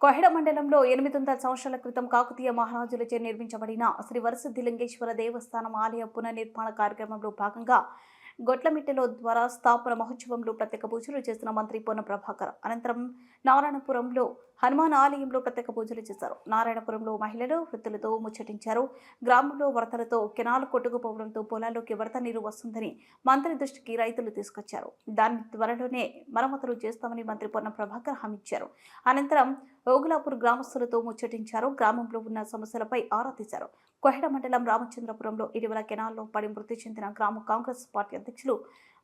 కొహెడ మండలంలో ఎనిమిది వందల సంవత్సరాల క్రితం కాకతీయ మహారాజులచే నిర్మించబడిన శ్రీ వరసిద్ధి లింగేశ్వర దేవస్థానం ఆలయ పునర్నిర్మాణ కార్యక్రమంలో భాగంగా గొట్లమిట్టెలో ద్వారా స్థాపన మహోత్సవంలో ప్రత్యేక పూజలు చేసిన మంత్రి పొన్న ప్రభాకర్ అనంతరం నారాయణపురంలో హనుమాన్ ఆలయంలో ప్రత్యేక పూజలు చేశారు. నారాయణపురంలో మహిళలు వృత్తులతో ముచ్చటించారు. గ్రామంలో వరదలతో కెనాలు కొట్టుకుపోవడంతో పొలాల్లోకి వరద నీరు వస్తుందని మంత్రి దృష్టికి రైతులు తీసుకొచ్చారు. దాన్ని త్వరలోనే మరమ్మతులు చేస్తామని మంత్రి పొన్న ప్రభాకర్ హామీ ఇచ్చారు. అనంతరం ఓగులాపూర్ గ్రామస్తులతో ముచ్చటించారు. గ్రామంలో ఉన్న సమస్యలపై ఆరా తీశారు. కొహెడ మండలం రామచంద్రపురంలో ఇటీవల కెనాల్లో పడి మృతి చెందిన గ్రామ కాంగ్రెస్ పార్టీ అధ్యక్షులు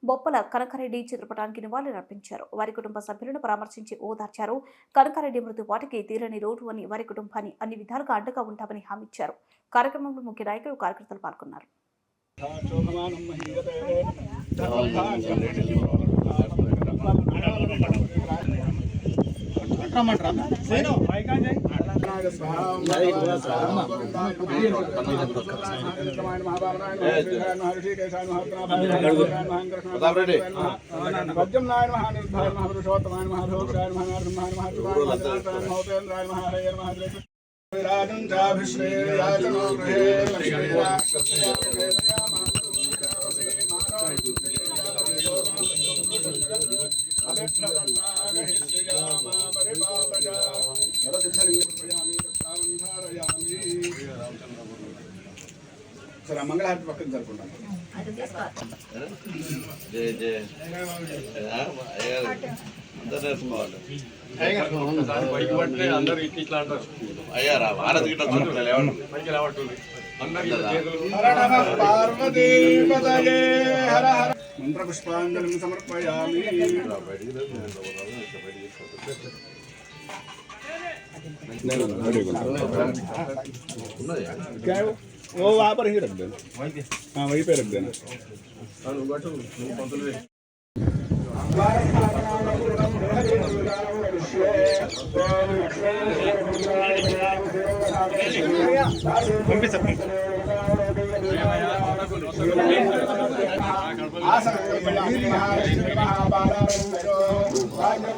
బొప్పల కనకరెడ్డి చిత్రపటానికి నివాళులర్పించారు వారి కుటుంబ సభ్యులను పరామర్శించి ఓదార్చారు. కనకారెడ్డి మృతి వాటికి తీరని రోడ్డు అని వారి కుటుంబాన్ని అన్ని విధాలుగా అండగా ఉంటామని హామీ ఇచ్చారు. కార్యక్రమంలో ముఖ్య నాయకులు కార్యకర్తలు పాల్గొన్నారు. రమ్మంటారా మహీయతే పద్యం నాయన మహానిర్భాయ మహాపురుషోత్తమాయ మహాభోక్షాయ మహానాథమాయ మహాత్మాయ మహాహరయ మహాద్రేక విరాజం చాభిశ్రేయాచనో గృహే సరే మంగళహారతి పక్కన జరుపుకుంటాం. అయ్యారా భారత్ గిట్ట సమర్పయామి. ఉన్నది वो वहाँ पर ही रख देना। हाँ वहीं पे रख देना।